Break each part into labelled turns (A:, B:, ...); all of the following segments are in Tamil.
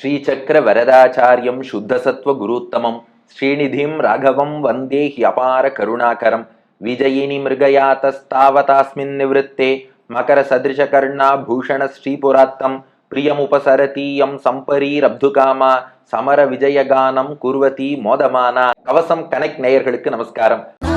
A: ஸ்ரீசக்கர வரதாச்சாரியம் சுத்தசத்வ குருத்தமம் ஸ்ரீநிதிம் ராகவம் வந்தே ஹி அபார கருணாகரம். விஜயினி மிருகயாத்தஸ்தாவதாஸ்மின் நிவத்தே மகர சதிருஷ கர்ணா பூஷண ஸ்ரீபுராத்தம் பிரியமுபசரதீயம் சம்பரீரப்துகாமா சமர விஜயகானம் குர்வதி மோதமானா கவசம் கனெக்ட் நேயர்களுக்கு நமஸ்காரம்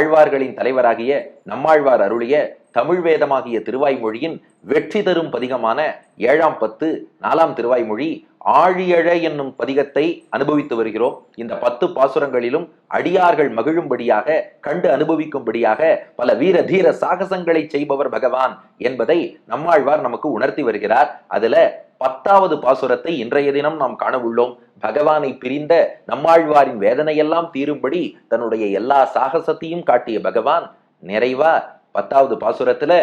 A: ஆழ்வார்களின் தலைவராகிய நம்மாழ்வார் அருளிய தமிழ் வேதமாகிய திருவாய்மொழியின் வெற்றி தரும் பதிகமான ஏழாம் பத்து நாலாம் திருவாய்மொழி ஆழியழ என்னும் பதிகத்தை அனுபவித்து வருகிறோம். இந்த பத்து பாசுரங்களிலும் அடியார்கள் மகிழும்படியாக கண்டு அனுபவிக்கும்படியாக பல வீர தீர சாகசங்களை செய்பவர் பகவான் என்பதை நம்மாழ்வார் நமக்கு உணர்த்தி வருகிறார். அதுல பத்தாவது பாசுரத்தை இன்றைய தினம் நாம் காணவுள்ளோம். பகவானை பிரிந்த நம்மாழ்வாரின் வேதனையெல்லாம் தீரும்படி தன்னுடைய எல்லா சாகசத்தையும் காட்டிய பகவான் நிறைவா பத்தாவது பாசுரத்துல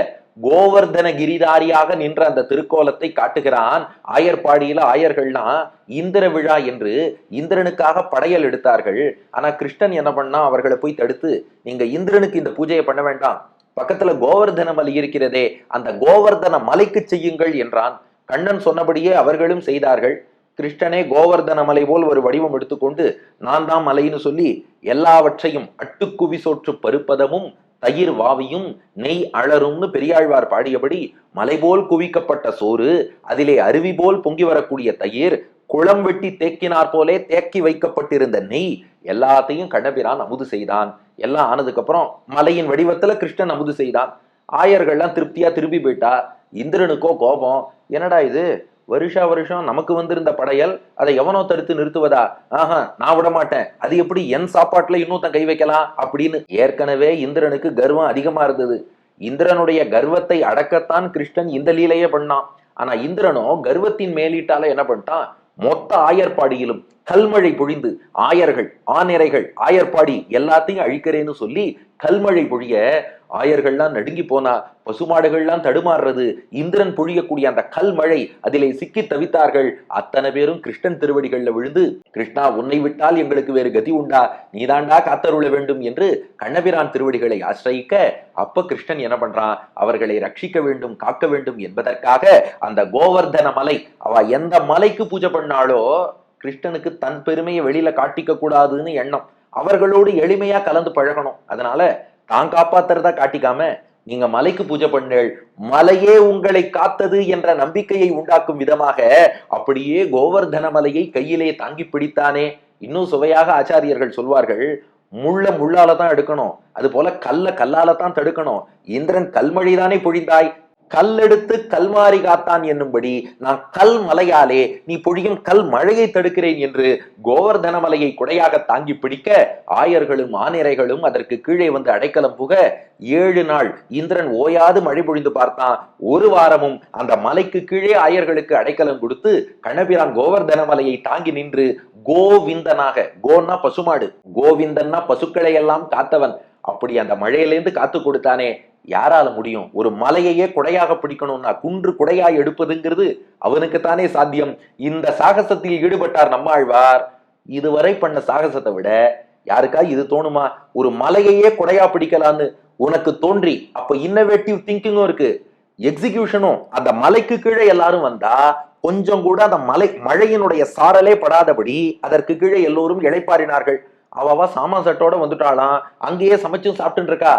A: கோவர்தன கிரிதாரியாக நின்ற அந்த திருக்கோலத்தை காட்டுகிறான். ஆயர்பாடியில ஆயர்கள்லாம் இந்திர விழா என்று இந்திரனுக்காக படையல் எடுத்தார்கள். ஆனா கிருஷ்ணன் என்ன பண்ணா அவர்களை போய் தடுத்து நீங்க இந்திரனுக்கு இந்த பூஜையை பண்ண வேண்டாம். பக்கத்துல கோவர்தன மலை இருக்கிறதே அந்த கோவர்தன மலைக்கு செய்யுங்கள் என்றான். கண்ணன் சொன்னபடியே அவர்களும் செய்தார்கள். கிருஷ்ணனே கோவர்தன மலை போல் ஒரு வடிவம் எடுத்துக்கொண்டு நான் தான் மலைன்னு சொல்லி எல்லாவற்றையும் அட்டுக்குவி சோற்று பருப்பதமும் தயிர் வாவியும் நெய் அழறும்னு பெரியாழ்வார் பாடியபடி மலை போல் குவிக்கப்பட்ட சோறு அதிலே அருவி போல் பொங்கி வரக்கூடிய தயிர் குளம் வெட்டி தேக்கினார் போலே தேக்கி வைக்கப்பட்டிருந்த நெய் எல்லாத்தையும் கண்ணபிரான் அமுது செய்தான். எல்லாம் ஆனதுக்கப்புறம் மலையின் வடிவத்துல கிருஷ்ணன் அமுது செய்தான். ஆயர்கள்லாம் திருப்தியா திரும்பி போயிட்டா. இந்திரனுக்கோ கோபம். என்னடா இது? வருஷா வருஷம் நமக்கு வந்திருந்த படையல் அதை எவனோ தடுத்து நிறுத்துவதா? ஆஹா நான் விட மாட்டேன். அது எப்படி என் சாப்பாட்டுல இன்னொருத்தன் கை வைக்கலாம்? அப்படின்னு ஏற்கனவே இந்திரனுக்கு கர்வம் அதிகமா இருந்தது. இந்திரனுடைய கர்வத்தை அடக்கத்தான் கிருஷ்ணன் இந்த லீலையே பண்ணான். ஆனா இந்திரனோ கர்வத்தின் மேலீட்டால என்ன பண்ணிட்டான்? மொத்த ஆயர்பாடியிலும் கல்மழை பொழிந்து ஆயர்கள் ஆநிறைகள் ஆயர்பாடி எல்லாத்தையும் அழிக்கிறேன்னு சொல்லி கல்மழை பொழிய ஆயர்கள்லாம் நடுங்கி போனா பசுமாடுகள்லாம் தடுமாறுறது இந்திரன் பொழியக்கூடிய அந்த கல்மழை அதிலே சிக்கி தவித்தார்கள். அத்தனை பேரும் கிருஷ்ணன் திருவடிகள்ல விழுந்து கிருஷ்ணா உன்னை விட்டால் எங்களுக்கு வேறு கதி உண்டா? நீதாண்டா காத்தருள வேண்டும் என்று கண்ணபிரான் திருவடிகளை ஆசிரயிக்க அப்ப கிருஷ்ணன் என்ன பண்றான்? அவர்களை ரட்சிக்க வேண்டும் காக்க வேண்டும் என்பதற்காக அந்த கோவர்தன மலை அவ எந்த மலைக்கு பூஜை பண்ணாலோ கிருஷ்ணனுக்கு தன் பெருமையை வெளியில காட்டிக்க கூடாதுன்னு எண்ணம். அவர்களோடு எளிமையா கலந்து பழகணும். அதனால தான் காப்பாத்துறதா காட்டிக்காம நீங்க மலைக்கு பூஜை பண்ணேள் மலையே உங்களை காத்தது என்ற நம்பிக்கையை உண்டாக்கும் விதமாக அப்படியே கோவர்தன மலையை கையிலே தாங்கி பிடித்தானே இன்னும் சுவையாக ஆச்சாரியர்கள் சொல்வார்கள் முள்ள முள்ளால தான் எடுக்கணும். அது போல கல்ல கல்லால தான் தடுக்கணும். இந்திரன் கல்மழைதானே பொழிந்தாய் கல்லெடுத்து கல்மாறி காத்தான் என்னும்படி நான் கல் மலையாலே நீ பொழியும் கல் மழையை தடுக்கிறேன் என்று கோவர்தன மலையை குடையாக தாங்கி பிடிக்க ஆயர்களும் ஆனிரைகளும் அதற்கு கீழே வந்து அடைக்கலம் புக ஏழு நாள் இந்திரன் ஓயாது மழை பொழிந்து பார்த்தான். ஒரு வாரமும் அந்த மலைக்கு கீழே ஆயர்களுக்கு அடைக்கலம் கொடுத்து கணபிரான் கோவர்தன மலையை தாங்கி நின்று கோவிந்தனாக கோன்னா பசுமாடு கோவிந்தன்னா பசுக்களை எல்லாம் காத்தவன். அப்படி அந்த மழையிலேருந்து காத்து கொடுத்தானே. யாரால முடியும்? ஒரு மலையையே குடையாக பிடிக்கணும்னா குன்று குடையாய் எடுப்பதுங்கிறது அவனுக்கு தானே சாத்தியம். இந்த சாகசத்தில் ஈடுபட்டார் நம்மாழ்வார். இதுவரை பண்ண சாகசத்தை விட யாருக்கா இது தோணுமா? ஒரு மலையையே குடையா பிடிக்கலான்னு உனக்கு தோன்றி அப்ப இன்னோவேட்டிவ் திங்கிங்கும் இருக்கு. எக்ஸிகியூஷனும் அந்த மலைக்கு கீழே எல்லாரும் வந்தா கொஞ்சம் கூட அந்த மலை மழையினுடைய சாரலே படாதபடி அதற்கு கீழே எல்லோரும் இழைப்பாறினார்கள். அவவா சாமான் சட்டோட வந்துட்டாளாம். அங்கேயே சமைச்சும் சாப்பிட்டு இருக்கா?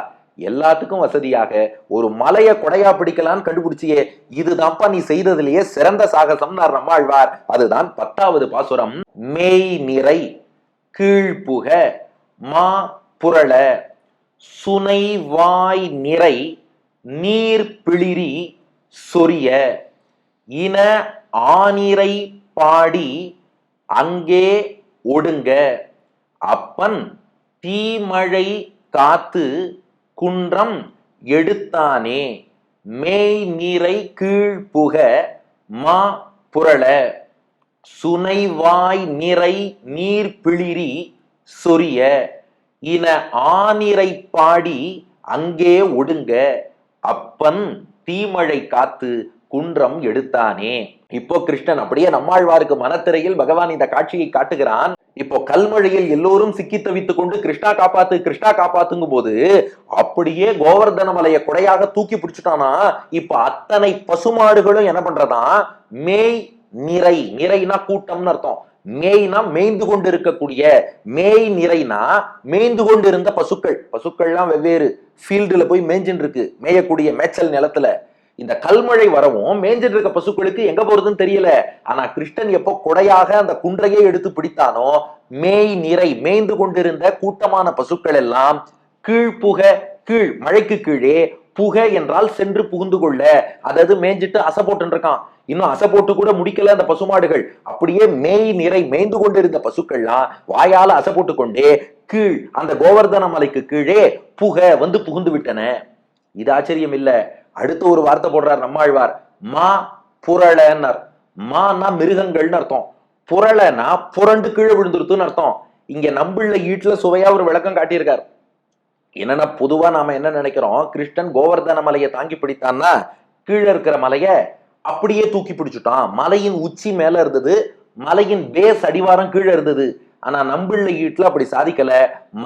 A: எல்லாத்துக்கும் வசதியாக ஒரு மலைய கொடையா பிடிக்கலான்னு கண்டுபிடிச்சியே இதுதான்ப்பா நீ செய்ததுலயே சிறந்த சாகசம்னார் நம்மாழ்வார். அதுதான் பத்தாவது பாசுரம். மேய் நிறை கீழ்ப்புக மா புரள சுனை வாய் நிறை நீர் பிளிரி சொரிய இன ஆனிரை பாடி அங்கே ஒடுங்க. அப்பன் தீமழை காத்து குன்றம் எடுத்தானே மேய் நீரை புக மா புரள சுனைவாய் நிறை நீர் பிளிரி சொரிய இன ஆனிரை பாடி அங்கே ஒடுங்க அப்பன் தீமழை காத்து குன்றம் எடுத்தானே. இப்போ கிருஷ்ணன் அப்படியே நம்மாழ்வாருக்கு மனத்திரையில் பகவான் இந்த காட்சியை காட்டுகிறான். இப்போ கல்மழையில் எல்லோரும் சிக்கி தவித்துக் கொண்டு கிருஷ்ணா காப்பாத்து கிருஷ்ணா காப்பாத்துங்கும் போது அப்படியே கோவர்தன மலையை கொடையாக தூக்கி பிடிச்சிட்டானா? இப்ப அத்தனை பசுமாடுகளும் என்ன பண்றதா? மேய் நிறை நிறைனா கூட்டம்னு அர்த்தம். மேய்னா மேய்ந்து கொண்டு இருக்கக்கூடிய மேய் நிறைனா மேய்ந்து கொண்டு இருந்த பசுக்கள். பசுக்கள்லாம் வெவ்வேறு ஃபீல்டுல போய் மேய்ஞ்சின்னு இருக்கு மேயக்கூடிய மேய்ச்சல் நிலத்துல. இந்த கல்மழை வரவும் மேய்ஞ்சிட்டு இருக்க பசுக்களுக்கு எங்க போறதுன்னு தெரியல. ஆனா கிருஷ்ணன் எப்போ கொடையாக அந்த குன்றையே எடுத்து பிடித்தானோ மேய் நிறை மேய்ந்து கொண்டிருந்த கூட்டமான பசுக்கள் எல்லாம் கீழ்ப்புக கீழ் மழைக்கு கீழே புக என்றால் சென்று புகுந்து கொள்ள. அதாவது மேய்ஞ்சிட்டு அசை போட்டு இருக்கான். இன்னும் அசை போட்டு கூட முடிக்கல அந்த பசுமாடுகள். அப்படியே மேய் நிறை மேய்ந்து கொண்டிருந்த பசுக்கள்லாம் வாயால அசை போட்டு கொண்டே கீழ் அந்த கோவர்தன மலைக்கு கீழே புக வந்து புகுந்து விட்டன. இது ஆச்சரியம் இல்லை அடுத்து ஒரு வார்த்தை போடுறார் நம்மாழ்வார். மா புரளன்னர். மானா மிருகங்கள்னு அர்த்தம். புரளனா புரண்டு கீழே விழுந்துருத்துன்னு அர்த்தம். இங்க நம்பிள்ள ஈட்டுல சுவையா ஒரு விளக்கம் காட்டியிருக்கார். என்னன்னா பொதுவா நாம என்ன நினைக்கிறோம்? கிருஷ்ணன் கோவர்தன மலையை தாங்கி பிடித்தான்னா கீழே இருக்கிற மலைய அப்படியே தூக்கி பிடிச்சுட்டான். மலையின் உச்சி மேல இருந்தது. மலையின் பேஸ் அடிவாரம் கீழே இருந்தது. ஆனா நம்பிள்ள ஈட்டுல அப்படி சாதிக்கல.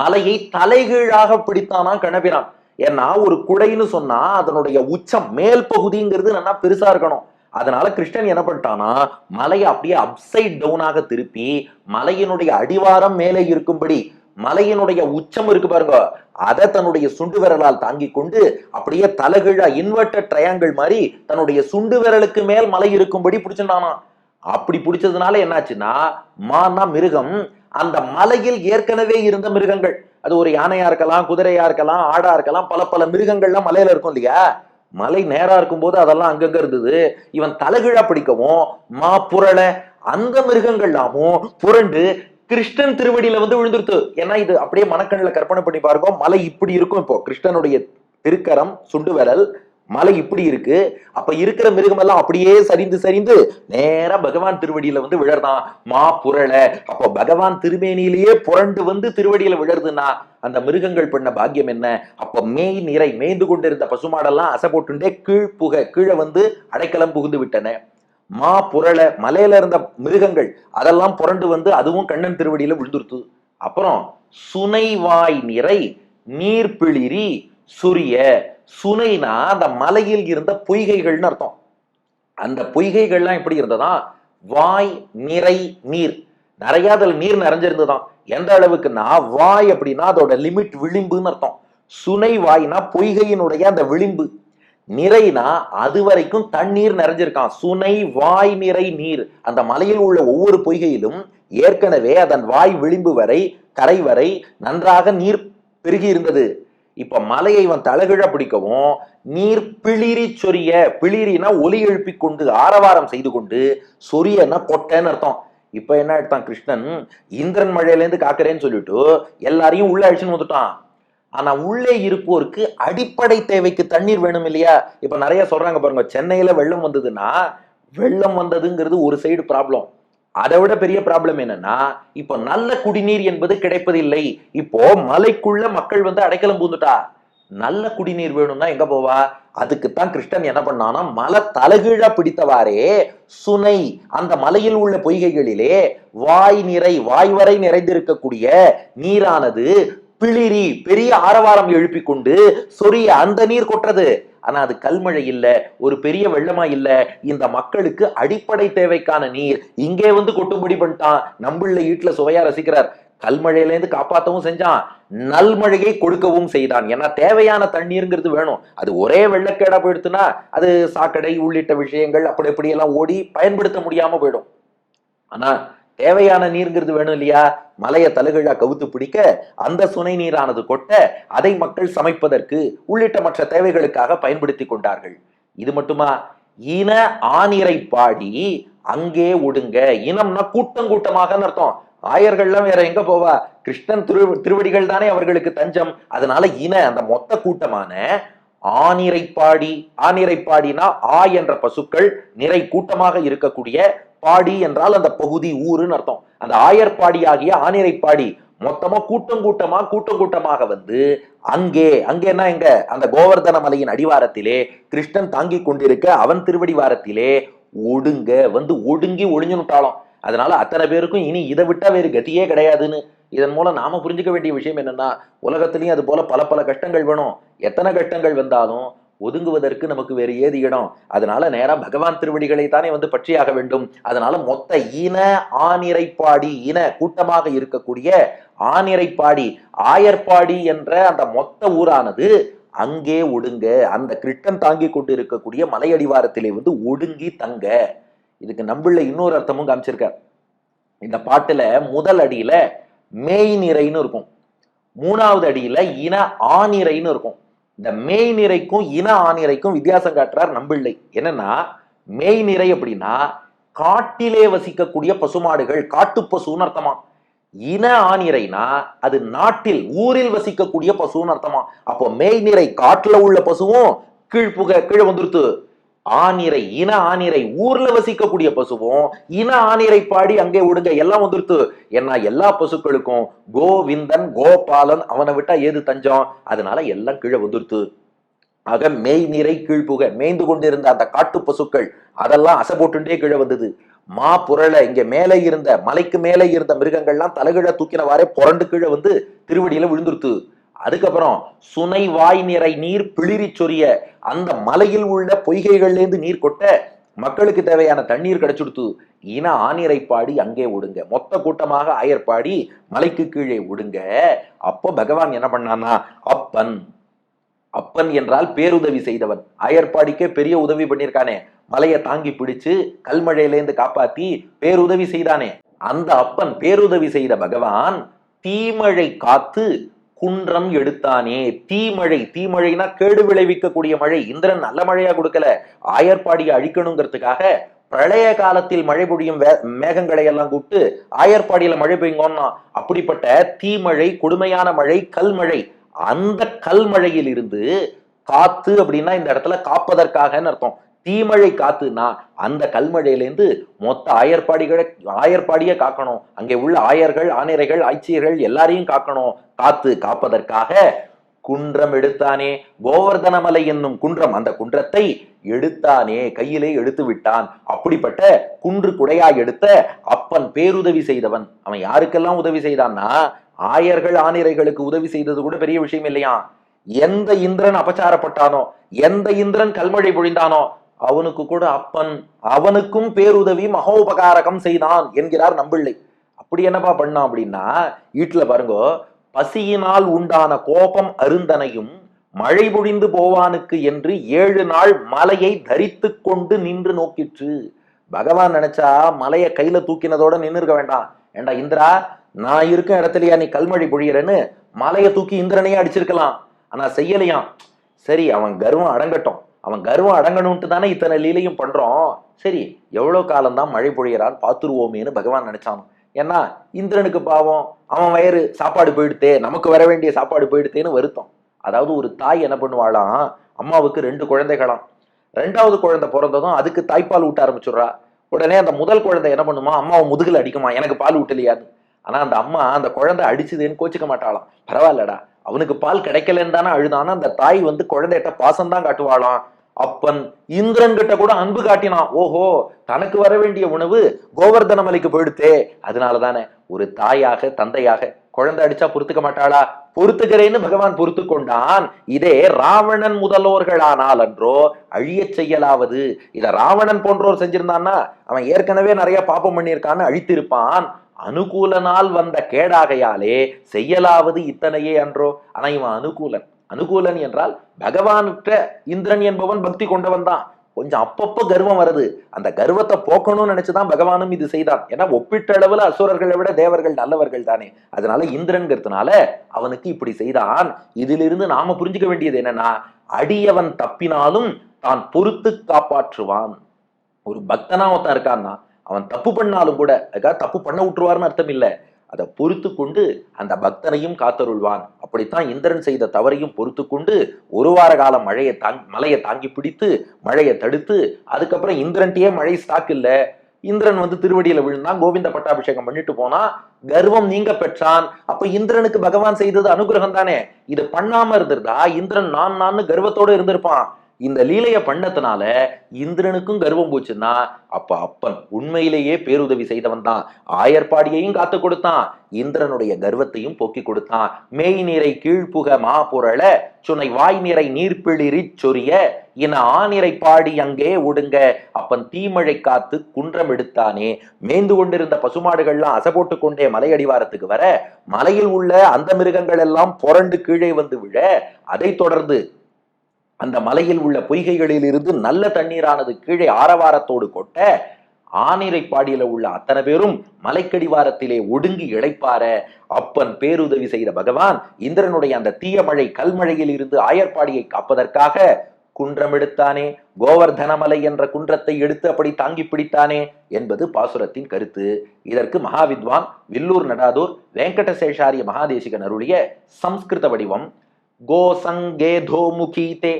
A: மலையை தலைகீழாக பிடித்தானா கணபிரான் ஏன்னா ஒரு குடைன்னு சொன்னா அதனுடைய உச்சம் மேல் பகுதிங்கிறது நல்லா பெருசா இருக்கணும். அதனால கிருஷ்ணன் என்ன பண்ணிட்டானா மலையை அப்படியே அப்சைட் டவுனாக திருப்பி மலையினுடைய அடிவாரம் மேலே இருக்கும்படி மலையினுடைய உச்சம் இருக்கு பாருங்க அதை தன்னுடைய சுண்டு விரலால் தாங்கி கொண்டு அப்படியே தலகிழா இன்வெர்டட் ட்ரையாங்கிள் மாதிரி தன்னுடைய சுண்டு விரலுக்கு மேல் மலை இருக்கும்படி பிடிச்சிருந்தானா. அப்படி பிடிச்சதுனால என்னாச்சுன்னா மானா மிருகம் அந்த மலையில் ஏற்கனவே இருந்த மிருகங்கள். அது ஒரு யானையா இருக்கலாம் குதிரையா இருக்கலாம் ஆடா இருக்கலாம் பல பல மிருகங்கள்லாம் மலையில இருக்கும் இல்லையா? மலை நேரா இருக்கும்போது அதெல்லாம் அங்கங்க இருந்தது. இவன் தலைகீழா பிடிக்கவும் மா புரள அந்த மிருகங்கள்லாமும் புரண்டு கிருஷ்ணன் திருவடியில வந்து விழுந்துருத்து. ஏன்னா இது அப்படியே மனக்கண்ணில் கற்பனை பண்ணி பாருங்க மலை இப்படி இருக்கும் இப்போ. கிருஷ்ணனுடைய திருக்கரம் சுண்டு விரல் மலை இப்படி இருக்கு. அப்ப இருக்கிற மிருகம் எல்லாம் அப்படியே சரிந்து சரிந்து நேரா பகவான் திருவடியில வந்து விழறதான் மா புரள. அப்போ பகவான் திருமேனியிலேயே புரண்டு வந்து திருவடியில விழருதுன்னா அந்த மிருகங்கள் பண்ண பாக்கியம் என்ன? அப்ப மேய் நிறை மேய்ந்து கொண்டிருந்த பசுமாடெல்லாம் அசை போட்டுண்டே கீழ் புக கீழே வந்து அடைக்கலம் புகுந்து விட்டன. மா புரள மலையில இருந்த மிருகங்கள் அதெல்லாம் புரண்டு வந்து அதுவும் கண்ணன் திருவடியில விழுந்துருத்து. அப்புறம் சுனைவாய் நிறை நீர்பிளிரி சுரிய சுனைனா அந்த மலையில் இருந்த பொய்கைகள்னு அர்த்தம். அந்த பொய்கைகள்லாம் எப்படி இருந்ததா? வாய் நிறை நீர். நிறைய அதில் நீர் நிறைஞ்சிருந்ததுதான். எந்த அளவுக்குன்னா வாய் அப்படின்னா அதோட லிமிட் விளிம்புன்னு அர்த்தம். சுனை வாய்னா பொய்கையினுடைய அந்த விளிம்பு. நிறைனா அது வரைக்கும் தண்ணீர் நிறைஞ்சிருக்கான். சுனை வாய் நிறை நீர். அந்த மலையில் உள்ள ஒவ்வொரு பொய்கையிலும் ஏற்கனவே அதன் வாய் விளிம்பு வரை கரை வரை நன்றாக நீர் பெருகி இருந்தது. இப்ப மலையை இவன் தலகிழ பிடிக்கவும் நீர் பிளிரி சொரிய பிளிரினா ஒலி எழுப்பி கொண்டு ஆரவாரம் செய்து கொண்டு சொரியன்னா கொட்டைன்னு அர்த்தம். இப்ப என்ன எடுத்தான் கிருஷ்ணன் இந்திரன் மழையிலேருந்து காக்கிறேன்னு சொல்லிட்டு எல்லாரையும் உள்ள அழிச்சுன்னு வந்துட்டான். ஆனா உள்ளே இருப்போருக்கு அடிப்படை தேவைக்கு தண்ணீர் வேணும் இல்லையா? இப்ப நிறைய சொல்றாங்க பாருங்க சென்னையில வெள்ளம் வந்ததுன்னா வெள்ளம் வந்ததுங்கிறது ஒரு சைடு ப்ராப்ளம் அதை விட பெரிய ப்ராப்ளம் என்னன்னா இப்போ நல்ல குடிநீர் என்பது கிடைப்பதில்லை. இப்போ மலைக்குள்ள மக்கள் வந்து அடைக்கலம் பூந்துட்டா நல்ல குடிநீர் வேணும்னா எங்க போவா? அதுக்குத்தான் கிருஷ்ணன் என்ன பண்ணானா மலை தலகீழா பிடித்தவாறே சுனை அந்த மலையில் உள்ள பொய்கைகளிலே வாய் நிறை வாய் வரை நிறைந்திருக்கக்கூடிய நீரானது பிளிரி பெரிய ஆரவாரம் எழுப்பி கொண்டு சொரிய அந்த நீர் கொட்டுறது. ஆனா அது கல்மழை இல்ல ஒரு பெரிய வெள்ளமா இல்ல இந்த மக்களுக்கு அடிப்படை தேவைக்கான நீர் இங்கே வந்து கொட்டும்படி பண்ணிட்டான் நம்மள வீட்டுல சுவையா ரசிக்கிறார். கல்மழையிலேருந்து காப்பாற்றவும் செஞ்சான் நல்மழையை கொடுக்கவும் செய்தான். ஏன்னா தேவையான தண்ணீருங்கிறது வேணும். அது ஒரே வெள்ளக்கேடா போயிடுத்துன்னா அது சாக்கடை உள்ளிட்ட விஷயங்கள் அப்படி இப்படியெல்லாம் ஓடி பயன்படுத்த முடியாம போயிடும். ஆனா தேவையான நீருங்கிறது வேணும் இல்லையா? மலையை தலகிழா கவுத்து பிடிக்க அந்த சுனை நீரானது கொட்ட அதை மக்கள் சமைப்பதற்கு உள்ளிட்ட மற்ற தேவைகளுக்காக பயன்படுத்தி கொண்டார்கள். இது மட்டுமா? இன ஆனிரை பாடி அங்கே ஒடுங்க. இனம்னா கூட்டம் கூட்டமாக அர்த்தம்? ஆயர்கள்லாம் வேற எங்க போவா? கிருஷ்ணன் திரு திருவடிகள் தானே அவர்களுக்கு தஞ்சம். அதனால இன அந்த மொத்த கூட்டமான ஆனிரைப்பாடி ஆனிரைப்பாடினா ஆ என்ற பசுக்கள் நிறை கூட்டமாக இருக்கக்கூடிய பாடி என்றால் அந்த பகுதி ஊருன்னு அர்த்தம். அந்த ஆயர்பாடி ஆகிய ஆனிரைப்பாடி மொத்தமா கூட்டம் கூட்டமா கூட்டம் கூட்டமாக வந்து அங்கே அங்கேன்னா எங்க? அந்த கோவர்தன மலையின் அடிவாரத்திலே கிருஷ்ணன் தாங்கி கொண்டிருக்க அவன் திருவடிவாரத்திலே ஒடுங்க வந்து ஒடுங்கி ஒளிஞ்சுட்டாலும் அதனால அத்தனை பேருக்கும் இனி இதை விட்டா வேறு கதியே கிடையாதுன்னு. இதன் மூலம் நாம புரிஞ்சுக்க வேண்டிய விஷயம் என்னன்னா உலகத்திலையும் அது போல பல பல கஷ்டங்கள் வேணும். எத்தனை கஷ்டங்கள் வந்தாலும் ஒதுங்குவதற்கு நமக்கு வேறு ஏது இடம்? அதனால நேரா பகவான் திருவடிகளை தானே வந்து பற்றியாக வேண்டும். அதனால மொத்த இன ஆனிரைப்பாடி இன கூட்டமாக இருக்கக்கூடிய ஆனிரைப்பாடி ஆயர்பாடி என்ற அந்த மொத்த ஊரானது அங்கே ஒடுங்க. அந்த கிருட்டன் தாங்கி கொண்டு இருக்கக்கூடிய மலையடிவாரத்திலே வந்து ஒடுங்கி தங்க. இதுக்கு நம்பிள்ள இன்னொரு அர்த்தமும் காமிச்சிருக்கார். இந்த பாட்டுல முதல் அடியில மேய் நிறைன்னு இருக்கும். மூணாவது அடியில இன ஆநிறைன்னு இருக்கும். இந்த மேய் நிறைக்கும் இன ஆணிறைக்கும் வித்தியாசம் காட்டுறார் நம்பிள்ளை. என்னன்னா மேய் நிறை அப்படின்னா காட்டிலே வசிக்கக்கூடிய பசுமாடுகள் காட்டு பசுன்னு அர்த்தமா? இன ஆணிறைனா அது நாட்டில் ஊரில் வசிக்கக்கூடிய பசுன்னு அர்த்தமா? அப்போ மேய் நிறை காட்டுல உள்ள பசுவும் கீழ்ப்புக கீழே வந்துருத்து. ஆனிரை இன ஆனிரை ஊர்ல வசிக்கக்கூடிய பசுவும் இன ஆனிரை பாடி அங்கே விடுங்க எல்லாம் வந்துருத்து ஏன்னா எல்லா பசுக்களுக்கும் கோவிந்தன் கோபாலன் அவனை விட்டா ஏது தஞ்சம்? அதனால எல்லாம் கீழே வந்துருத்து ஆக மேய் நிறை கீழ்ப்புக. மேய்ந்து கொண்டிருந்த அந்த காட்டு பசுக்கள் அதெல்லாம் அசை போட்டுட்டே கீழே வந்தது. மா புரள இங்க மேலே இருந்த மலைக்கு மேலே இருந்த மிருகங்கள்லாம் தலைகீழ தூக்கினவாறே புரண்டு கீழே வந்து திருவடியில விழுந்துருத்து. அதுக்கப்புறம் சுனை வாய் நிறை நீர் பிளிரி சொரிய அந்த மலையில் உள்ள பொய்கைகள்லேருந்து நீர் கொட்ட மக்களுக்கு தேவையான தண்ணீர் கிடைச்சுடுத்து இன ஆனிரை பாடி அங்கே விடுங்க மொத்த கூட்டமாக ஆயர்பாடி மலைக்கு கீழே விடுங்க அப்போ பகவான் என்ன பண்ணானா அப்பன். அப்பன் என்றால் பேருதவி செய்தவன். அயர்பாடிக்கே பெரிய உதவி பண்ணியிருக்கானே மலையை தாங்கி பிடிச்சு கல்மழையிலேருந்து காப்பாத்தி பேருதவி செய்தானே. அந்த அப்பன் பேருதவி செய்த பகவான் தீமழை காத்து குன்றம் எடுத்தானே. தீமழை தீமழைனா கேடு விளைவிக்கக்கூடிய மழை. இந்திரன் நல்ல மழையா கொடுக்கல. ஆயர்பாடியை அழிக்கணுங்கிறதுக்காக பிரளய காலத்தில் மழை பொழியும் வே- மேகங்களை எல்லாம் கூப்பிட்டு ஆயர்பாடியில மழை பெய்யுங்கன்னா அப்படிப்பட்ட தீமழை கொடுமையான மழை கல்மழை அந்த கல்மழையில் இருந்து காத்து அப்படின்னா இந்த இடத்துல காப்பதற்காகன்னு அர்த்தம். தீமழை காத்துனா அந்த கல்மழையிலேருந்து மொத்த ஆயர்பாடிகளை ஆயர்பாடியை காக்கணும். அங்கே உள்ள ஆயர்கள் ஆணையர்கள் ஆட்சியர்கள் எல்லாரையும் காக்கணும். காத்து காப்பதற்காக குன்றம் எடுத்தானே. கோவர்தனமலை என்னும் குன்றம் அந்த குன்றத்தை எடுத்தானே. கையிலே எடுத்து விட்டான். அப்படிப்பட்ட குன்று குடையாய் எடுத்த அப்பன் பேருதவி செய்தவன். அவன் யாருக்கெல்லாம் உதவி செய்தான்னா ஆயர்கள் ஆணிரைகளுக்கு உதவி செய்தது கூட பெரிய விஷயம் இல்லையா? எந்த இந்திரன் அபச்சாரப்பட்டானோ எந்த இந்திரன் கல்மழை பொழிந்தானோ அவனுக்கு கூட அப்பன் அவனுக்கும் பேருதவி மகோபகாரகம் செய்தான் என்கிறார் நம்பிள்ளை. அப்படி என்னப்பா பண்ணான் அப்படின்னா வீட்டுல பாருங்க பசியினால் உண்டான கோபம் அருந்தனையும் மழை பொழிந்து போவானுக்கு என்று ஏழு நாள் மலையை தரித்து கொண்டு நின்று நோக்கிற்று. பகவான் நினைச்சா மலையை கையில தூக்கினதோட நின்று இருக்க வேண்டாம். ஏண்டா இந்திரா நான் இருக்கும் இடத்துலயா நீ கல்மழை பொழியறன்னு மலையை தூக்கி இந்திரனையே அடிச்சிருக்கலாம். ஆனா செய்யலையாம். சரி அவன் கர்வம் அடங்கட்டும். அவன் கர்வம் அடங்கணும்ட்டு தானே இத்தனை லீலையும் பண்றோம். சரி எவ்வளோ காலம்தான் மழை பொழியறான் பார்த்துருவோமேன்னு பகவான் நினைச்சான்? ஏன்னா இந்திரனுக்கு பாவம் அவன் வயிறு சாப்பாடு போயிடுத்தே நமக்கு வர வேண்டிய சாப்பாடு போயிடுத்தேன்னு வருத்தம். அதாவது ஒரு தாய் என்ன பண்ணுவாளாம் அம்மாவுக்கு ரெண்டு குழந்தைகளாம். ரெண்டாவது குழந்தை பிறந்ததும் அதுக்கு தாய்ப்பால் ஊட்ட ஆரம்பிச்சுடுறா. உடனே அந்த முதல் குழந்தை என்ன பண்ணுமா? அம்மாவை முதுகில் அடிக்குமா? எனக்கு பால் ஊட்டலையாது ஆனா அந்த அம்மா அந்த குழந்தை அடிச்சுதுன்னு கோச்சிக்க மாட்டாளாம். பரவாயில்லடா அவனுக்கு பால் கிடைக்கலன்னு தானே அழுதானா? அந்த தாய் வந்து குழந்தைகிட்ட பாசம் தான் காட்டுவாளாம். அப்பன் இந்திரன் கிட்ட கூட அன்பு காட்டினான். ஓஹோ தனக்கு வர வேண்டிய உணவு கோவர்தன மலைக்கு போயிடுத்தே. அதனால தானே ஒரு தாயாக தந்தையாக குழந்தை அடிச்சா பொறுத்துக்க மாட்டாளா? பொறுத்துக்கிறேன்னு பகவான் பொறுத்து கொண்டான். இதே ராவணன் முதல்வர்களானால் அன்றோ அழியச் செய்யலாவது. இத ராவணன் போன்றோர் செஞ்சிருந்தான்னா அவன் ஏற்கனவே நிறைய பாப்பம் பண்ணியிருக்கான்னு அழித்திருப்பான். அனுகூலனால் வந்த கேடாகையாலே செய்யலாவது இத்தனையே அன்றோ? ஆனா இவன் அனுகூலன். அனுகூலன் என்றால் பகவான்கிட்ட இந்திரன் என்பவன் பக்தி கொண்டவன் தான். கொஞ்சம் அப்பப்போ கர்வம் வருது. அந்த கர்வத்தை போக்கணும்னு நினைச்சுதான் பகவானும் இது செய்தான் ஏன்னா ஒப்பிட்ட அளவுல அசுரர்களை விட தேவர்கள் நல்லவர்கள் தானே. அதனால இந்திரன்கிறதுனால அவனுக்கு இப்படி செய்தான். இதிலிருந்து நாம புரிஞ்சுக்க வேண்டியது என்னன்னா அடியவன் தப்பினாலும் தான் பொறுத்து காப்பாற்றுவான். ஒரு பக்தனா ஒருத்தன் இருக்கான்னா அவன் தப்பு பண்ணாலும் கூட அதுக்காக தப்பு பண்ண விட்டுருவார்னு அர்த்தம் இல்லை. அதை பொறுத்து கொண்டு அந்த பக்தனையும் காத்தருள்வான். அப்படித்தான் இந்திரன் செய்த தவறையும் பொறுத்து கொண்டு ஒரு வார காலம் மழையை தாங் மலையை தாங்கி பிடித்து மழையை தடுத்து அதுக்கப்புறம் இந்திரன்ட்டே மழை ஸ்டாக் இல்லை. இந்திரன் வந்து திருவடியில விழுந்தான் கோவிந்த பட்டாபிஷேகம் பண்ணிட்டு போனா கர்வம் நீங்க பெற்றான். அப்ப இந்திரனுக்கு பகவான் செய்தது அனுகிரகம் தானே இது பண்ணாம இருந்திருந்தா இந்திரன் நான் நான் கர்வத்தோட இருந்திருப்பான். இந்த லீலைய பண்ணதுனால இந்திரனுக்கும் கர்வம் போச்சுன்னா அப்ப அப்பன் உண்மையிலேயே பேருதவி செய்தவன் தான். ஆயர்பாடியையும் காத்து கொடுத்தான். இந்திரனுடைய கர்வத்தையும் போக்கி கொடுத்தான். மேய் நீரை கீழ்ப்புக மாபுரள சுனை வாய் நீரை நீர்ப்பிளிரிச் சொரிய இன ஆனிரை பாடி அங்கே ஒடுங்க. அப்பன் தீமழை காத்து குன்றம் எடுத்தானே. மேய்ந்து கொண்டிருந்த பசுமாடுகள்லாம் அசைபோட்டு கொண்டே மலையடிவாரத்துக்கு வர மலையில் உள்ள அந்த மிருகங்கள் எல்லாம் புரண்டு கீழே வந்து விழ அதை தொடர்ந்து அந்த மலையில் உள்ள பொய்கைகளில் இருந்து நல்ல தண்ணீரானது கீழே ஆரவாரத்தோடு கொட்ட ஆனிரைப்பாடியில உள்ள அத்தனை பேரும் மலைக்கடிவாரத்திலே ஒடுங்கி இளைப்பார அப்பன் பேருதவி செய்த பகவான் இந்திரனுடைய அந்த தீய மழை கல்மழையில் இருந்து ஆயர்பாடியை காப்பதற்காக குன்றம் எடுத்தானே கோவர்தனமலை என்ற குன்றத்தை எடுத்து அப்படி தாங்கி பிடித்தானே என்பது பாசுரத்தின் கருத்து. இதற்கு மகாவித்வான் வில்லூர் நடாதூர் வெங்கடசேஷாரிய மகாதேசிகன் அருளிய சம்ஸ்கிருத வடிவம். கோசங்கேதோமுகீதே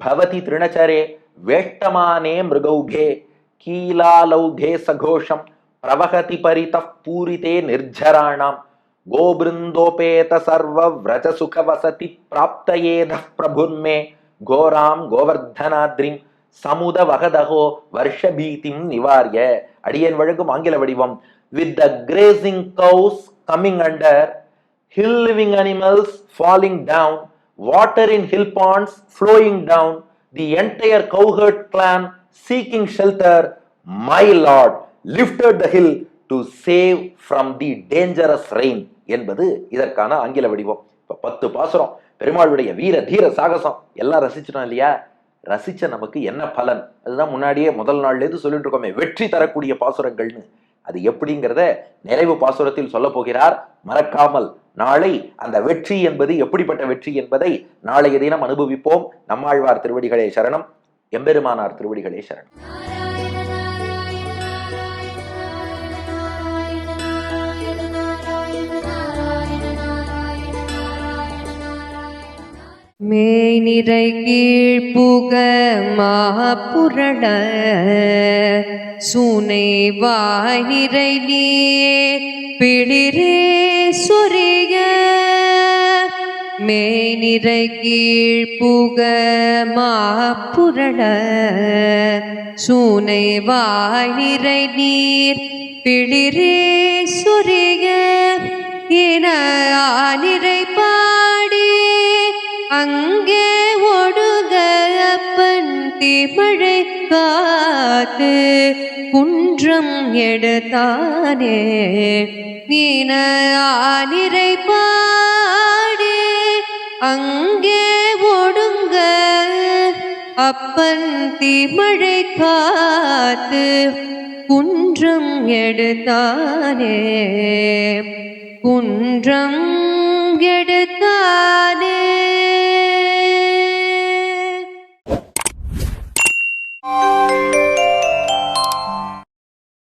A: பவதி திருணச்சரே வேட்டமானே மிருகௌகே கீலாலௌகே சகோஷம் பிரவகதி பரிதः பூரிதே நிர்ஜராணாம் கோபிருந்தோபேத சர்வ விரஜ சுக வசதி பிராப்தயேத பிரபுன்மே கோராம் கோவர்தனாத்ரிம் சமுத வகதகோ வருஷபீதிம் நிவாரிய அடியேன் வழங்கும் ஆங்கில வடிவம் with the grazing cows coming under hill living animals falling down, water in hill ponds flowing down, the entire cowherd clan seeking shelter, my lord lifted the hill to save from the dangerous rain என்பது இதற்கான ஆங்கில வடிவம். இப்போ பத்து பாசுரம் பெருமாளுடைய வீர தீர சாகசம் எல்லாம் ரசிச்சிட்டோம் இல்லையா? ரசிச்ச நமக்கு என்ன பலன்? அதுதான் முன்னாடியே முதல் நாள்லேருந்து சொல்லிட்டு இருக்கோமே வெற்றி தரக்கூடிய பாசுரங்கள்னு. அது எப்படிங்கிறத நிறைவு பாசுரத்தில் சொல்ல போகிறார். மறக்காமல் நாளை அந்த வெற்றி என்பது எப்படிப்பட்ட வெற்றி என்பதை நாளைய தினம் அனுபவிப்போம். நம்மாழ்வார் திருவடிகளே சரணம். எம்பெருமானார் திருவடிகளே சரணம்.
B: மேனிறை கீழ்ப்புக மாப்புரள சூனை வாய்நிறை நீர் பிளிரே சொரிய மேனிரை கீழ்ப்புக மாப்புரள சுனை வாயிரை நீர் பிளிரே சொரிய என ஆனிரை பா அங்கே ஒடுக அப்பன் திமழை காத்து குன்றம் எடுத்தானே நீன ஆனிரை பாடி. அங்கே ஒடுங்க அப்பன் திமழை காத்து குன்றம் எடுத்தானே. குன்றம் எடுத்தானே.